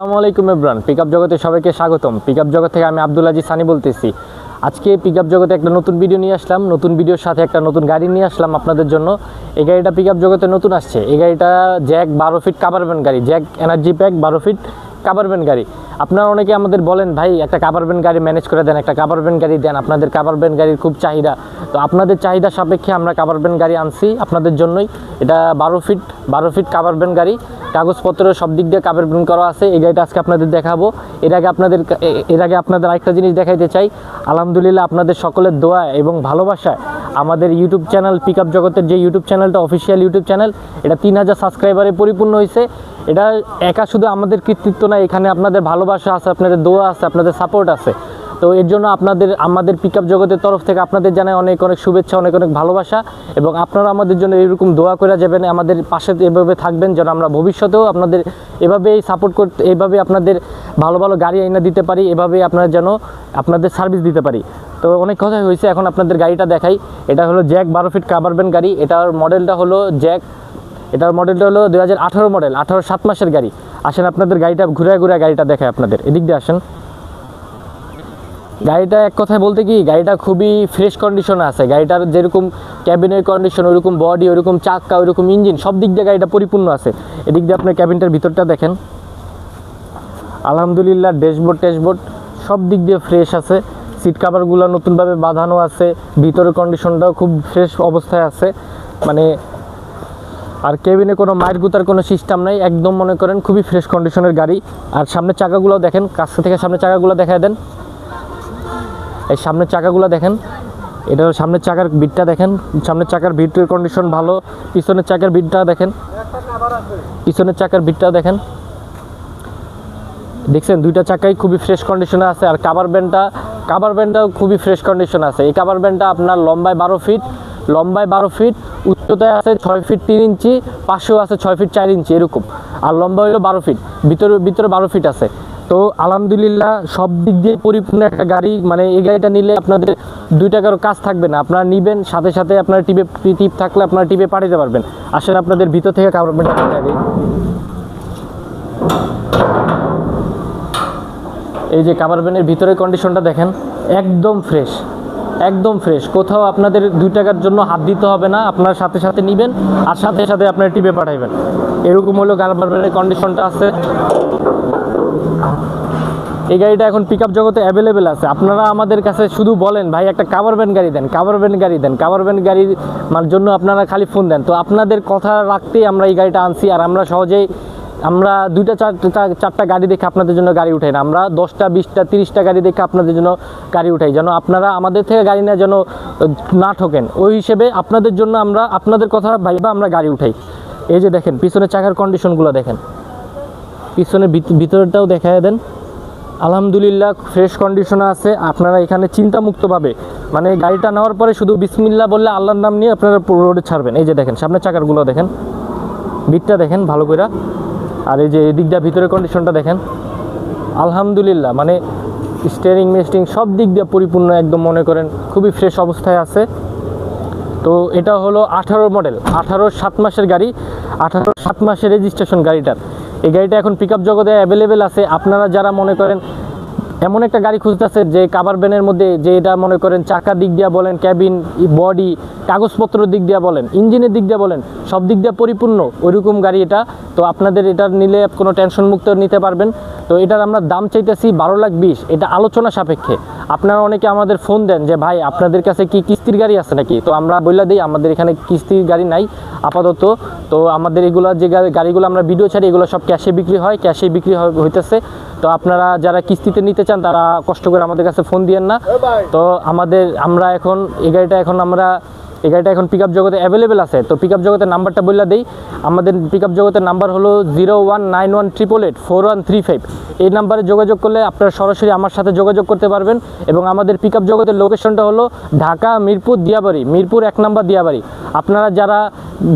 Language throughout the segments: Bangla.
আসসালামু আলাইকুম এব্রান পিক আপ জগতে সবাইকে স্বাগতম। পিক আপ জগৎ থেকে আমি আব্দুল আজি সানি বলতেছি। আজকে পিক আপ জগতে একটা নতুন ভিডিও নিয়ে আসলাম। নতুন ভিডিওর সাথে একটা নতুন গাড়ি নিয়ে আসলাম আপনাদের জন্য। এই গাড়িটা পিক আপ জগতে নতুন আসছে। এই গাড়িটা জ্যাক বারো ফিট কাভারবেন গাড়ি। জ্যাক এনার্জি প্যাক বারো ফিট কাভারবেন গাড়ি। আপনারা অনেকে আমাদের বলেন, ভাই, একটা কাভারবেন গাড়ি ম্যানেজ করে দেন, একটা কাভারবেন গাড়ি দেন, আপনাদের কাভারবেন গাড়ির খুব চাহিদা। তো আপনাদের চাহিদা সাপেক্ষে আমরা কাভারবেন গাড়ি আনছি আপনাদের জন্যই। এটা বারো ফিট বারো ফিট কাভারবেন গাড়ি। কাগজপত্র সব দিক দিয়ে কাভারবেন করা আছে। এই গাড়িটা আজকে আপনাদের দেখাবো। এর আগে আপনাদের এর আগে আপনাদের আরেকটা জিনিস দেখাইতে চাই। আলহামদুলিল্লাহ আপনাদের সকলের দোয়া এবং ভালোবাসায় আমাদের ইউটিউব চ্যানেল পিক আপ জগতের যে ইউটিউব চ্যানেলটা অফিসিয়াল ইউটিউব চ্যানেল এটা তিন হাজার সাবস্ক্রাইবারে পরিপূর্ণ হয়েছে এটা একা শুধু আমাদের কৃতিত্ব না, এখানে আপনাদের ভালোবাসা আছে, আপনাদের দোয়া আছে, আপনাদের সাপোর্ট আছে। তো এর জন্য আপনাদের, আমাদের পিক আপ জগতের তরফ থেকে আপনাদের জানাই অনেক অনেক শুভেচ্ছা, অনেক অনেক ভালোবাসা। এবং আপনারা আমাদের জন্য এরকম দোয়া করে যাবেন, আমাদের পাশে এভাবে থাকবেন যেন আমরা ভবিষ্যতেও আপনাদের এভাবেই সাপোর্ট করতে, এভাবে আপনাদের ভালো ভালো গাড়ি এনে দিতে পারি এভাবে আপনারা যেন আপনাদের সার্ভিস দিতে পারি। তো অনেক কথাই হয়েছে, এখন আপনাদের গাড়িটা দেখাই। এটা হলো জ্যাক বারো ফিট কাভারবেন গাড়ি, এটার মডেলটা হলো জ্যাক, এটার মডেলটা হলো দুই হাজার আঠারো মডেল আঠারো সাত মাসের গাড়ি। আসেন আপনাদের গাড়িটা ঘুরে ঘুরে গাড়িটা দেখায় আপনাদের। এদিক দিয়ে আসেন। গাড়িটা এক কথায় বলতে কি, গাড়িটা খুবই ফ্রেশ কন্ডিশনে আছে। গাড়িটার যেরকম ক্যাবিনের কন্ডিশন ওরকম বডি ওরকম চাক্কা, ওরকম ইঞ্জিন সব দিক দিয়ে গাড়িটা পরিপূর্ণ আছে। এদিক দিয়ে আপনার ক্যাবিনটার ভিতরটা দেখেন। আলহামদুলিল্লাহ ড্যাশবোর্ড ট্যাশবোর্ড সব দিক দিয়ে ফ্রেশ আছে। সিট কাভারগুলো নতুনভাবে বাঁধানো আছে, ভিতরের কন্ডিশনটাও খুব ফ্রেশ অবস্থায় আছে। মানে আর কেবিনে কোনো মায়ের গুতার কোনো সিস্টেম নাই, একদম মনে করেন খুবই ফ্রেশ কন্ডিশনের গাড়ি। আর সামনের চাকাগুলো দেখেন, কাছ থেকে সামনের চাকাগুলো দেখায় দেন। এই সামনের চাকাগুলো দেখেন, এটা সামনের চাকার বিটটা দেখেন। সামনের চাকার বিটের কন্ডিশন ভালো, পিছনের চাকার বিটটা দেখেন। পিছনের চাকার বিটটা দেখেন। দেখছেন, দুইটা চাকাই খুবই ফ্রেশ কন্ডিশনে আছে। আর কাভার ব্যান্ডটা কাভার ব্যান্ডটাও খুবই ফ্রেশ কন্ডিশন আছে। এই কাভার ব্যান্ডটা আপনার লম্বায় বারো ফিট লম্বায় বারো ফিট উচ্চতায় আছে ছয় ফিট তিন ইঞ্চি, পাশেও আছে ছয় ফিট চার ইঞ্চি, এরকম। আর লম্বা হলো বারো ফিট ভিতরে ভিতরে বারো ফিট আছে। তো আলহামদুলিল্লাহ সব দিক দিয়ে পরিপূর্ণ একটা গাড়ি মানে এই গাড়িটা নিলে আপনাদের দুই টাকারও কাজ থাকবে না। আপনারা নিবেন, সাথে সাথে আপনার টিপে, টিপ থাকলে আপনারা টিপে পাঠাতে পারবেন। আসলে আপনাদের ভিতর থেকে কাভার ব্যান্ডটা। এই যে কাভার ব্যানের ভিতরের কন্ডিশনটা দেখেন, একদম ফ্রেশ একদম ফ্রেশ কোথাও আপনাদের দুই টাকার জন্য হাত দিতে হবে না, আপনার সাথে সাথে নেবেন আর সাথে সাথে আপনার টিপে পাঠাইবেন। এরকম হলো কাভার ব্যানের কন্ডিশনটা আছে। এই গাড়িটা এখন পিক আপ জগতে অ্যাভেলেবেল আছে। আপনারা আমাদের কাছে শুধু বলেন, ভাই, একটা কাভার ভ্যান গাড়ি দেন কাভার ভ্যান গাড়ি দেন কাভার ভ্যান গাড়ির জন্য আপনারা খালি ফোন দেন। তো আপনাদের কথা রাখতেই আমরা এই গাড়িটা আনছি আর আমরা সহজেই আমরা দুইটা চারটা চারটা গাড়ি দেখে আপনাদের জন্য গাড়ি উঠাই না। আমরা দশটা, বিশটা, তিরিশটা গাড়ি দেখে আপনাদের জন্য গাড়ি উঠাই। যেন আপনারা আমাদের থেকে গাড়ি না যেন না ঠকেন। ওই হিসেবে আপনাদের জন্য আমরা, আপনাদের কথা ভাইবা আমরা গাড়ি উঠাই। এই যে দেখেন, পিছনের চাকার কন্ডিশনগুলো দেখেন। পিছনের ভিত- ভিতরটাও দেখায় দেন। আলহামদুলিল্লাহ ফ্রেশ কন্ডিশনে আছে। আপনারা এখানে চিন্তামুক্তভাবে মানে গাড়িটা নেওয়ার পরে শুধু বিসমিল্লা বললে আল্লাহর নাম নিয়ে আপনারা রোডে ছাড়বেন। এই যে দেখেন, সামনের চাকারগুলো দেখেন। বিটটা দেখেন ভালো করে আর এই যে এদিকটা দিয়ে ভিতরের কন্ডিশনটা দেখেন, আলহামদুলিল্লাহ মানে স্টেয়ারিং মেস্টিং সব দিক দিয়ে পরিপূর্ণ একদম মনে করেন, খুবই ফ্রেশ অবস্থায় আছে। তো এটা হলো আঠারো মডেল আঠারো সাত মাসের গাড়ি, আঠারো সাত মাসের রেজিস্ট্রেশন গাড়িটার। এই গাড়িটা এখন পিক আপ জগতে অ্যাভেলেবেল আছে। আপনারা যারা মনে করেন এমন একটা গাড়ি খুঁজতেছে যে কাভার ব্যানের মধ্যে যে এটা মনে করেন চাকার দিক দিয়ে বলেন ক্যাবিন বডি কাগজপত্রের দিক দিয়ে বলেন, ইঞ্জিনের দিক দিয়ে বলেন, সব দিক দিয়ে পরিপূর্ণ ওইরকম গাড়ি এটা। তো আপনাদের এটা নিলে কোনো টেনশন মুক্ত নিতে পারবেন। তো এটার আমরা দাম চাইতেছি বারো লাখ বিশ, এটা আলোচনা সাপেক্ষে। আপনারা অনেকে আমাদের ফোন দেন যে, ভাই, আপনাদের কাছে কি কিস্তির গাড়ি আছে নাকি? তো আমরা বললে দিই, আমাদের এখানে কিস্তির গাড়ি নাই আপাতত। তো আমাদের এগুলো যে গাড়িগুলো আমরা ভিডিও ছাড়ি, এগুলো সব ক্যাশে বিক্রি হয় ক্যাশে বিক্রি হইতেছে। তো আপনারা যারা কিস্তিতে নিতে চান, তারা কষ্ট করে আমাদের কাছে ফোন দিয়েন না। তো আমাদের, আমরা এখন, এই গাড়িটা এখন আমরা এই গাড়িটা এখন পিক জগতে অ্যাভেলেবেল আছে। তো পিক আপ জগতের নাম্বারটা বললে দেই। আমাদের পিক আপ জগতের নাম্বার হলো zero one nine one triple eight four one three five এই নাম্বারে যোগাযোগ করলে আপনারা সরাসরি আমার সাথে যোগাযোগ করতে পারবেন এবং আমাদের পিক জগতের লোকেশনটা হলো ঢাকা, মিরপুর, দিয়াবাড়ি। মিরপুর এক নাম্বার দিয়াবাড়ি। আপনারা যারা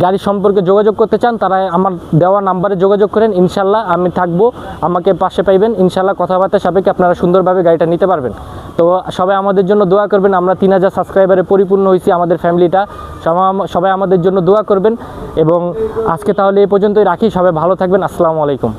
গাড়ি সম্পর্কে যোগাযোগ করতে চান, তারা আমার দেওয়া নাম্বারে যোগাযোগ করেন। ইনশাল্লাহ আমি থাকব। আমাকে পাশে পাইবেন। ইনশাল্লাহ কথাবার্তা সাপেক্ষে আপনারা সুন্দরভাবে গাড়িটা নিতে পারবেন। তো সবাই আমাদের জন্য দোয়া করবেন। আমরা তিন হাজার সাবস্ক্রাইবারে পরিপূর্ণ হয়েছি আমাদের ফ্যামিলিটা সবাই- আমাদের জন্য দোয়া করবেন এবং আজকে তাহলে এ পর্যন্তই রাখি। সবাই ভালো থাকবেন। আসসালামু আলাইকুম।